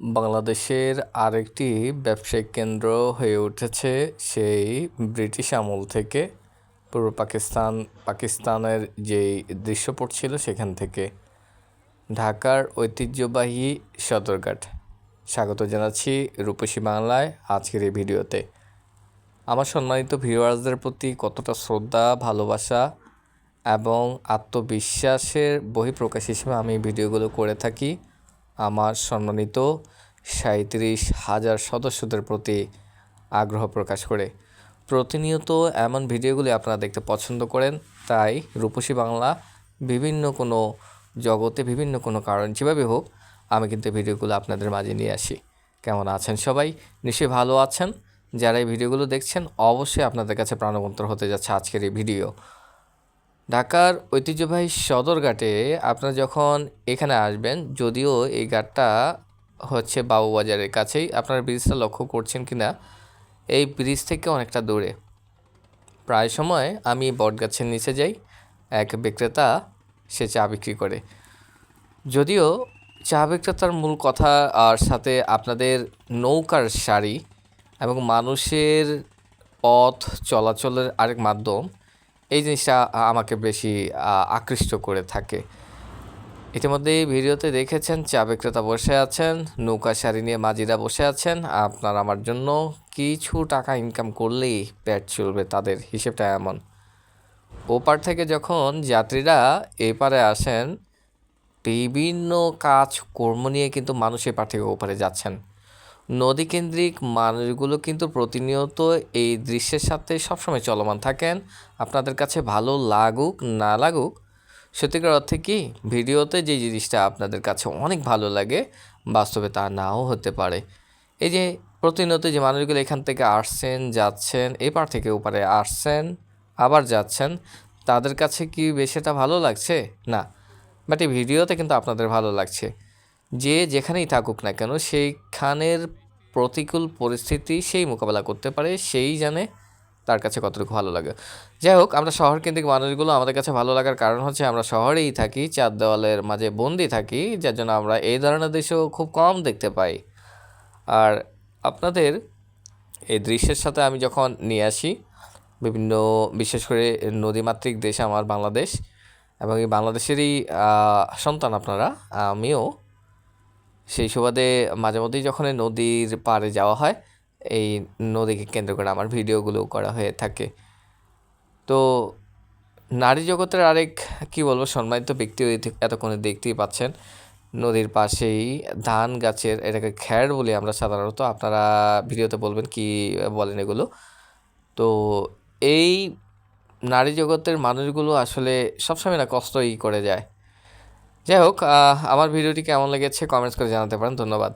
বাংলাদেশের আরেকটি ব্যবসায়িক কেন্দ্র হয়ে উঠেছে সেই ব্রিটিশ আমল থেকে। পূর্ব পাকিস্তান, পাকিস্তানের যেই দৃশ্যপট ছিল সেখান থেকে। ঢাকার ঐতিহ্যবাহী সদরঘাট। স্বাগত জানাচ্ছি রূপসী বাংলায় আজকের এই ভিডিওতে। আমার সম্মানিত ভিউয়ার্সদের প্রতি কতটা শ্রদ্ধা, ভালোবাসা এবং আত্মবিশ্বাসের বহিঃপ্রকাশ হিসেবে আমি ভিডিওগুলো করে থাকি। আমার সম্মানিত সাঁত্রিশ হাজার সদস্যদের প্রতি আগ্রহ প্রকাশ করে। প্রতিনিয়ত এমন ভিডিওগুলি আপনারা দেখতে পছন্দ করেন, তাই রূপসী বাংলা বিভিন্ন কোনো জগতে বিভিন্ন কোনো কারণ যেভাবে হোক, আমি কিন্তু ভিডিওগুলো আপনাদের মাঝে নিয়ে আসি। কেমন আছেন সবাই? নিশ্চয়ই ভালো আছেন। যারা এই ভিডিওগুলো দেখছেন, অবশ্যই আপনাদের কাছে প্রাণবন্তর হতে যাচ্ছে আজকের এই ভিডিও। ঢাকার ঐতিহ্যবাহী সদরঘাটে আপনারা যখন এখানে আসবেন, যদিও এই ঘাটটা হচ্ছে বাবুবাজারের কাছেই, আপনারা ব্রিজটা লক্ষ্য করছেন কি না এই ব্রিজ থেকে অনেকটা দূরে। প্রায় সময় আমি বটগাছের নিচে যাই, এক বিক্রেতা সে চা বিক্রি করে। যদিও চা বিক্রেতার মূল কথা আর সাথে আপনাদের নৌকার শাড়ি এবং মানুষের পথ চলাচলের আরেক মাধ্যম এই জিনিসটা আমাকে বেশি আকৃষ্ট করে থাকে। ইতিমধ্যে ভিডিওতে দেখেছেন চা বিক্রেতা বসে আছেন, নৌকা শাড়ি নিয়ে মাঝিরা বসে আছেন। আপনার আমার জন্য কিছু টাকা ইনকাম করলেই পেট চলবে, তাদের হিসেবটা এমন। ওপার থেকে যখন যাত্রীরা এপারে আসেন, বিভিন্ন কাজ কর্ম নিয়ে কিন্তু মানুষ এপার থেকে ওপারে যাচ্ছেন। নদীকেন্দ্রিক মানুষগুলো কিন্তু প্রতিনিয়ত এই দৃশ্যের সাথে সবসময় চলমান থাকেন। আপনাদের কাছে ভালো লাগুক, না লাগুক, সত্যিকার অর্থে কি ভিডিওতে যে জিনিসটা আপনাদের কাছে অনেক ভালো লাগে, বাস্তবে তা নাও হতে পারে। এই যে প্রতিনিয়ত যে মানুষগুলো এখান থেকে আসছেন, যাচ্ছেন, এপার থেকে ওপারে আসছেন, আবার যাচ্ছেন, তাদের কাছে কি বেশিটা ভালো লাগছে? না, বাট এই ভিডিওতে কিন্তু আপনাদের ভালো লাগছে। যে যেখানেই থাকুক না কেন, সেইখানের প্রতিকূল পরিস্থিতি সেই মোকাবেলা করতে পারে, সেই জানে তার কাছে কতটুকু ভালো লাগে। যাই হোক, আমরা শহর কেন্দ্রিক মানুষগুলো আমাদের কাছে ভালো লাগার কারণ হচ্ছে আমরা শহরেই থাকি, চার দেওয়ালের মাঝে বন্দি থাকি, যার জন্য আমরা এই ধরনের দৃশ্য খুব কম দেখতে পাই। আর আপনাদের এই দৃশ্যের সাথে আমি যখন নিয়ে আসি, বিভিন্ন বিশেষ করে নদীমাতৃক দেশ আমার বাংলাদেশ, এবং এই বাংলাদেশেরই সন্তান আপনারা, আমিও সেই সুবাদে মাঝে মধ্যেই যখন নদীর পাড়ে যাওয়া হয়, এই নদীকে কেন্দ্র করে আমার ভিডিওগুলো করা হয়ে থাকে। তো নারী জগতের আরেক, কি বলব, সম্মানিত ব্যক্তি এতক্ষণে দেখতেই পাচ্ছেন, নদীর পাশেই ধান গাছের, এটাকে খ্যার বলি আমরা সাধারণত, আপনারা ভিডিওতে বলবেন কি বলেন এগুলো। তো এই নারী জগতের মানুষগুলো আসলে সবসময় না কষ্টই করে যায়। যাই হোক আমার ভিডিওটি কেমন লেগেছে কমেন্টস করে জানাতে পারেন ধন্যবাদ।